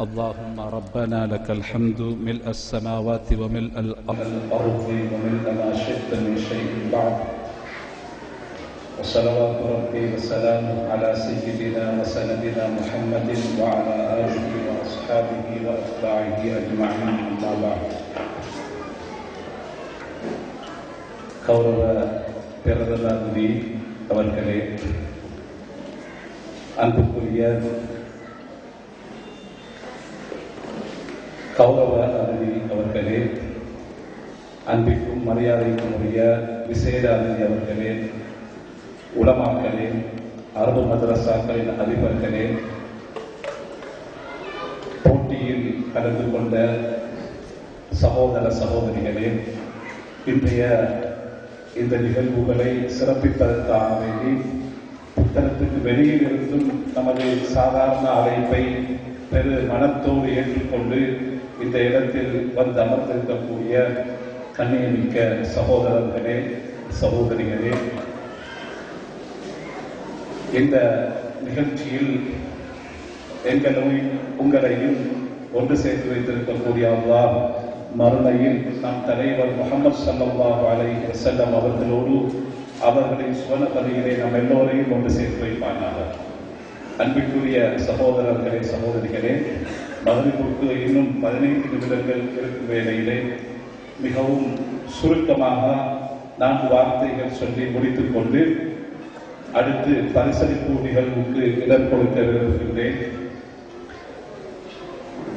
اللهم ربنا لك الحمد ملء السماوات وملء الأرض الأرض وملء ما شئت من شيء بعد وصلوات ربي وسلامه على سيدنا وسندنا محمد وعلى آله وأصحابه وأتباعه أجمعين أما بعد கௌரவ பிரதமர் அவர்களே அன்புக்குரிய கௌரவ அதிதி அவர்களே அன்பிற்கும் மரியாதைக்கும் உரிய விசேட அதிதி அவர்களே உலமாக்களே அரபு மதரசாக்களின் அதிபர்களே போட்டியில் கலந்து கொண்ட சகோதர சகோதரிகளே இன்றைய இந்த நிகழ்வுகளை சிறப்பிப்பதற்காக வேண்டி புத்தகத்துக்கு வெளியில் இருந்தும் நமது சாதாரண அழைப்பை பெரு மனத்தோடு ஏற்றுக்கொண்டு இந்த இடத்தில் வந்து அமர்ந்திருக்கக்கூடிய கண்ணியமிக்க சகோதரர்களே சகோதரிகளே இந்த நிகழ்ச்சியில் எங்களையும் உங்களையும் ஒன்று சேர்த்து வைத்திருக்கக்கூடிய அல்லாஹ் மறுமையில் நம் தலைவர் முகமது சல்லாஹ் அலை செல்லம் அவர்களோடு அவர்களின் சுவனபதியிலே நம் எல்லோரையும் ஒன்று சேர்த்து வைப்பானாக. அன்பிற்குரிய சகோதரர்களே சகோதரிகளே மதுரைக்கு இன்னும் பதினைந்து நிமிடங்கள் இருக்கும் வேளையிலே மிகவும் சுருக்கமாக நான்கு வார்த்தைகள் சொல்லி முடித்துக் கொண்டு அடுத்து பரிசளிப்பு நிகழ்வுக்கு இடம் கொடுக்க விரும்புகின்றேன்.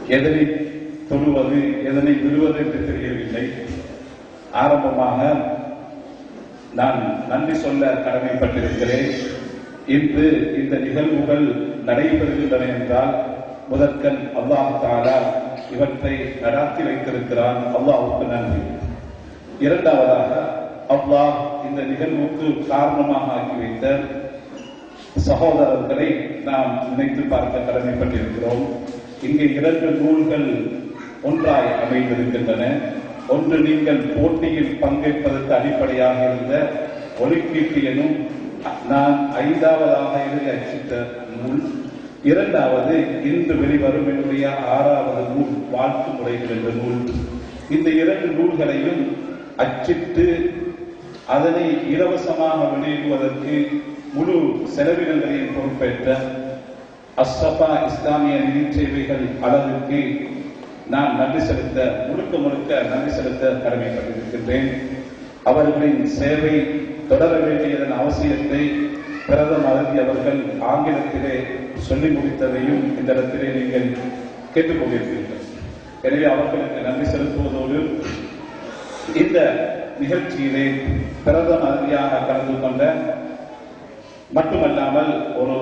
எதனை தொழுவது எதனை விடுவது என்று தெரியவில்லை. ஆரம்பமாக நான் நன்றி சொல்ல கடமைப்பட்டிருக்கிறேன். இன்று இந்த நிகழ்வுகள் நடைபெறுகின்றன என்றால் முதற்கண் அல்லாஹ் தாலா இவற்றை நடாத்தி வைத்திருக்கிறான். அல்லாஹுக்கு நன்றி. இரண்டாவதாக அல்லாஹ் இந்த நிகழ்வுக்கு காரணமாக ஆக்கி வைத்த சகோதரர்களை நாம் நினைத்து பார்க்க கடமைப்பட்டிருக்கிறோம். இங்கே இரண்டு நூல்கள் ஒன்றாய் அமைந்திருக்கின்றன. ஒன்று நீங்கள் போட்டியில் பங்கேற்பதற்கு அடிப்படையாக இருந்த ஒலிக்கீட்டு எனும் நான் ஐந்தாவதாக எழுதி அச்சிட்ட நூல். இரண்டாவது இன்று வெளிவரும் என்னுடைய ஆறாவது நூல் வாழ்த்து முறைகள் என்ற நூல். இந்த இரண்டு நூல்களையும் அச்சிட்டு அதனை இலவசமாக வெளியிடுவதற்கு முழு செலவினங்களையும் பொறுப்பேற்ற அஸ்ரபா இஸ்லாமிய நிதி சேவைகள் அளவுக்கு நான் நன்றி செலுத்த முழுக்க முழுக்க நன்றி செலுத்த கடமைப்பட்டிருக்கின்றேன். அவர்களின் சேவை தொடர வேண்டியதன் அவசியத்தை பிரதம அவர்கள் ஆங்கிலத்திலே சொல்லி முடித்ததையும் இந்த இடத்திலே நீங்கள் கேட்டுக்கொண்டிருக்கிறீர்கள். எனவே அவர்களுக்கு நன்றி செலுத்துவதோடு இந்த நிகழ்ச்சியிலே பிரதம அதிதியாக கலந்து கொண்ட மட்டுமல்லாமல் ஒரு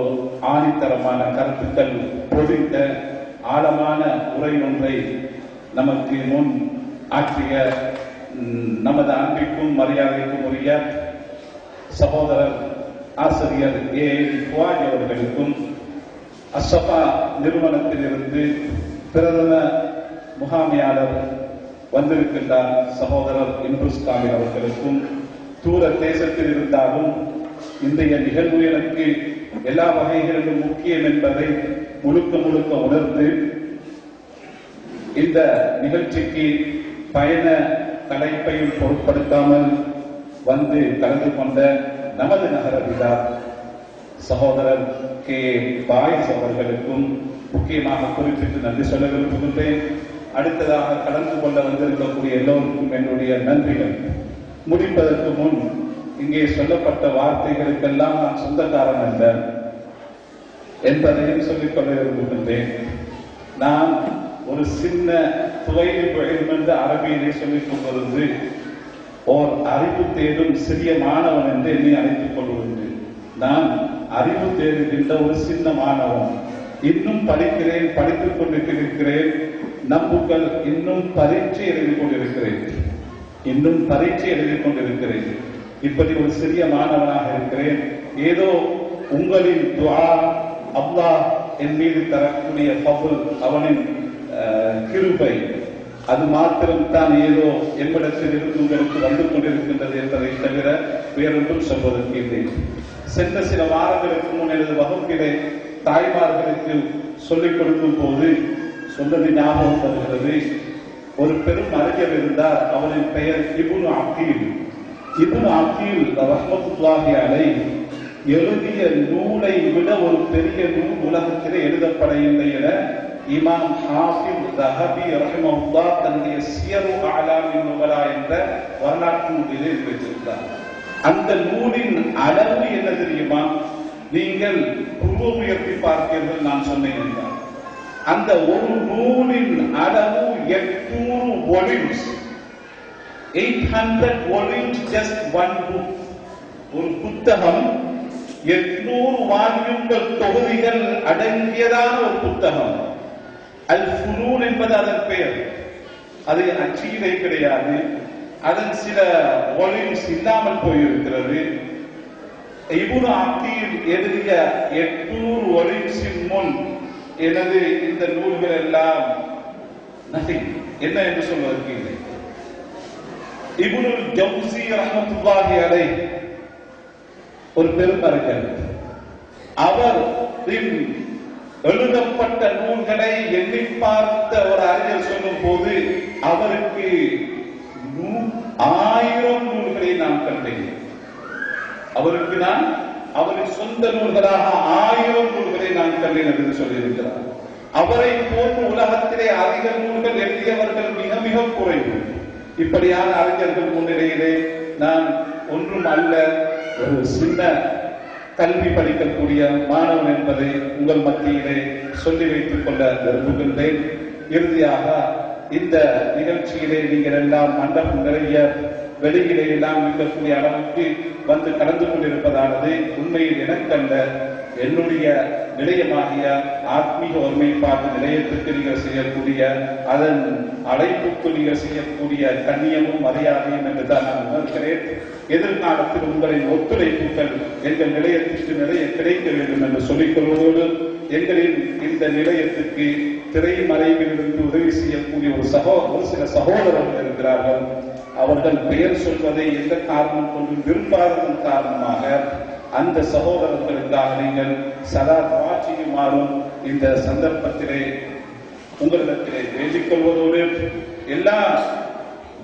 ஆணித்தரமான கருத்துக்கள் பொதிந்த ஆழமான உரை ஒன்றை நமக்கு முன் ஆற்றிய நமது அன்பிற்கும் மரியாதைக்கும் உரிய சகோதரர் ஆசிரியர் ஏ. குவாஜி அவர்களுக்கும் அசபா நிறுவனத்திலிருந்து பிரதம முகாமையாளர் வந்திருக்கின்றார் சகோதரர் இந்துஸ்காமி அவர்களுக்கும் தூர தேசத்தில் இருந்தாலும் இன்றைய நிகழ்வு எனக்கு எல்லா வகைகளிலும் முக்கியம் என்பதை முழுக்க முழுக்க உணர்ந்து இந்த நிகழ்ச்சிக்கு பயண தலைப்பையும் பொருட்படுத்தாமல் வந்து கலந்து கொண்ட நமது நகர விழா சகோதரர் கே பாயஸ் அவர்களுக்கும் முக்கியமாக குறிப்பிட்டு நன்றி சொல்ல விரும்புகின்றேன். அடுத்ததாக கலந்து கொள்ள வந்திருக்கக்கூடிய எல்லோருக்கும் என்னுடைய நன்றிகள். முடிப்பதற்கு முன் இங்கே சொல்லப்பட்ட வார்த்தைகளுக்கெல்லாம் நான் சொந்தக்காரன் அல்ல என்பதையும் சொல்லிக் கொள்ள விரும்புகின்றேன். நான் ஒரு சின்ன துவையில் என்று அரபியிலே சொல்லிக் கொண்டிருந்து ஓர் அறிவு தேடும் சிறிய மாணவன் என்று என்னை அழைத்துக் கொள்வது நான் அறிவு தேடுகின்ற ஒரு சின்ன மாணவன். இன்னும் படிக்கிறேன் படித்துக் கொண்டிருக்கிறேன். நம்புகள் இன்னும் பரீட்சை எழுதி கொண்டிருக்கிறேன். இன்னும் பரீட்சை எழுதி கொண்டிருக்கிறேன். இப்படி ஒரு சிறிய மாணவனாக இருக்கிறேன். ஏதோ உங்களின் துவா அல்லாஹ் என் மீது தரக்கூடிய பபுல் அவனின் கிருபை. அது மாத்திரம் தான் ஏதோ எம்மிடத்தில் இருந்து உங்களுக்கு வந்து கொண்டிருக்கின்றது என்பதை தவிர வேறொன்றும் சொல்வதற்கு இல்லை. சென்ற சில வாரங்களுக்கு முன் எனது வகுப்பிலே தாய்மார்களுக்கு சொல்லிக் கொடுக்கும் போது சொன்னது ஞாபகம் வருகிறது. ஒரு பெரும் அறிஞர் இருந்தார். அவரின் பெயர் இபுன் அக்கீல் இபுன் அக்கீல் ரஹமத்துல்லாஹி அலை எழுதிய நூலை விட ஒரு பெரிய நூல் உலகத்திலே எழுதப்படவில்லை என இமாம் ஹாஃபி தஹபி ரஹிமஹுல்லா தன்னுடைய சியரு ஆலாமின் நுகலா என்ற வரலாற்று நூலிலே இது வைத்திருக்கிறார் அந்த நூலின் அளவு என்ன தெரியுமா? நீங்கள் புருவ உயர்த்தி பார்த்தீர்கள் நான் சொன்னேன் என்றார். அந்த ஒரு நூலின் அளவு எட்நூறு volumes eight hundred volumes just one book ஒரு புத்தகம் எட்நூறு வால்யூம்கள் தொகுதிகள் அடங்கியதான ஒரு புத்தகம். அல் ஃபுனூன் என்பது அதன் பெயர். அது அச்சீதை கிடையாது. அதன் சில வால்யூம்ஸ் இல்லாமல் போயிருக்கிறது. இபுனு அத்தீர் எழுதிய எட்நூறு ஒலிம்ஸின் முன் எனது இந்த நூல்கள் எல்லாம் நதிங் என்ன என்று சொல்வதற்கு இல்லை இபுனுல் ஜவுசி ரஹமத்துல்லாஹி அலை ஒரு பெருமறிஞர் அவர் எழுதப்பட்ட நூல்களை எண்ணி பார்த்த ஒரு அறிஞர் சொல்லும் போது அவருக்கு ஆயிரம் நூல்களை நான் கண்டேன். அவருக்கு நான் அவரின் சொந்த நூல்களாக ஆயிரம் நூல்களை நான் கண்டேன் என்று சொல்லியிருக்கிறார். அவரை போன்று உலகத்திலே அதிக நூல்கள் எழுதியவர்கள் மிக மிக குறைவு. இப்படியான அறிஞர்கள் முன்னிலையிலே நான் ஒன்றும் அல்ல ஒரு சின்ன கல்வி படிக்கக்கூடிய மாணவன் என்பதை உங்கள் மத்தியிலே சொல்லி வைத்துக் கொள்ள விரும்புகின்றேன். இறுதியாக இந்த நிகழ்ச்சியிலே நீங்கள் எல்லாம் மண்டபம் நிறைய வெளியிலே எல்லாம் இருக்கக்கூடிய அளவுக்கு வந்து கலந்து கொண்டிருப்பதானது உண்மையில் எனக்கல்ல. என்னுடைய நிலையமாகிய ஆத்மீக ஒருமைப்பாட்டு நிலையத்துக்கு நீங்கள் செய்யக்கூடிய அதன் அழைப்புக்கு நீங்கள் செய்யக்கூடிய கண்ணியமும் மரியாதையும் என்றுதான் நான் உணர்கிறேன். எதிர்காலத்தில் உங்களின் ஒத்துழைப்புகள் எங்கள் நிலையத்திற்கு நிறைய கிடைக்க வேண்டும் என்று சொல்லிக் கொள்வதோடு எங்களின் இந்த நிலையத்துக்கு திரைமறைவிலிருந்து உதவி செய்யக்கூடிய ஒரு சகோ ஒரு சில சகோதரர்கள் இருக்கிறார்கள். அவர்கள் பெயர் சொல்வதை எந்த காரணம் கொண்டு விரும்பாததன் காரணமாக அந்த சகோதரர்களுக்காக நீங்கள் சதா துவா இந்த சந்தர்ப்பத்திலே உங்களிடத்திலே வேண்டிக் கொள்வதோடு எல்லா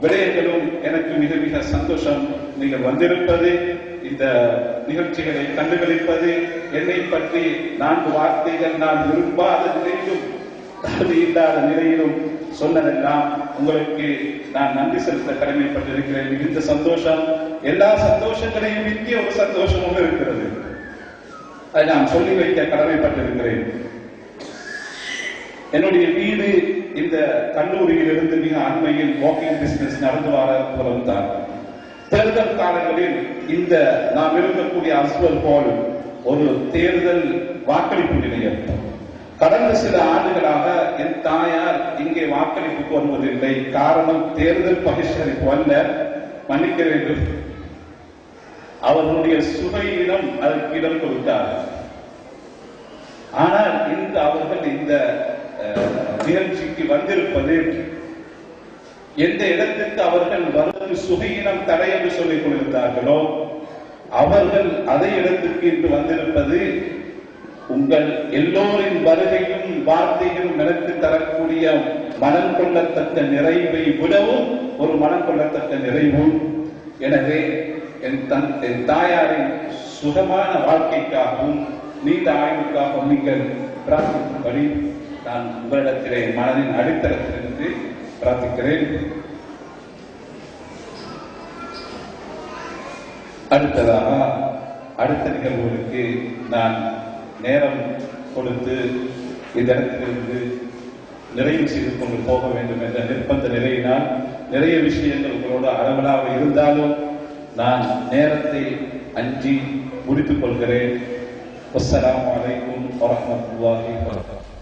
விடயங்களும் எனக்கு மிக மிக சந்தோஷம். நீங்கள் வந்திருப்பது இந்த நிகழ்ச்சிகளை கண்டுகளிப்பது என்னை பற்றி நான்கு வார்த்தைகள் நான் விரும்பாத நிலையிலும் தகுதி இல்லாத நிலையிலும் சொன்னதெல்லாம் உங்களுக்கு நான் நன்றி செலுத்த கடமைப்பட்டிருக்கிறேன். மிகுந்த சந்தோஷம். எல்லா சந்தோஷங்களையும் மிக்க ஒரு சந்தோஷமும் இருக்கிறது. அதை நான் சொல்லி வைக்க கடமைப்பட்டிருக்கிறேன். என்னுடைய வீடு இந்த கல்லூரியில் இருந்து மிக அண்மையில் வாக்கிங் பிசினஸ் நடந்து வர புறம் தான் தேர்தல் காலங்களில் இந்த நாம் இருக்கக்கூடிய அஸ்வல் ஹால் ஒரு தேர்தல் வாக்களிப்பு நிலையம். கடந்த சில ஆண்டுகளாக என் தாயார் இங்கே வாக்களிப்புக்கு வருவதில்லை காரணம் தேர்தல் பகிஷ்கரிப்பு அல்ல. மன்னிக்க வேண்டும் அவர்களுடைய சுவையிடம் அதற்கு இடம் கொடுத்தார். ஆனால் இன்று அவர்கள் இந்த நிகழ்ச்சிக்கு வந்திருப்பது எந்த இடத்திற்கு அவர்கள் வருவது சுகையினம் தடை என்று சொல்லிக் கொண்டிருந்தார்களோ அவர்கள் அதே இடத்திற்கு இன்று வந்திருப்பது உங்கள் எல்லோரின் வருகையும் வார்த்தையும் எனக்கு தரக்கூடிய மனம் கொள்ளத்தக்க நிறைவை விடவும் ஒரு மனம் கொள்ளத்தக்க நிறைவும் எனவே என் தன் என் தாயாரின் சுகமான வாழ்க்கைக்காகவும் நீண்ட ஆய்வுக்காகவும் நீங்கள் பிரார்த்திக்கும்படி நான் உங்களிடத்திலே மனதின் அடித்தளத்திலிருந்து பிரார்த்திக்கிறேன். அடுத்ததாக அடுத்த நிகழ்வுகளுக்கு நான் நேரம் கொடுத்து இந்த இடத்திலிருந்து நிறைவு செய்து கொண்டு போக வேண்டும் என்ற நிர்பந்த நிலையினால் நிறைய விஷயங்கள் உங்களோட அளவலாக இருந்தாலும் நான் நேரத்தை அஞ்சி முடித்துக் கொள்கிறேன். அஸ்லாம் வலைக்கும் வரமத்துல்லாஹி வபரகாத்துஹு.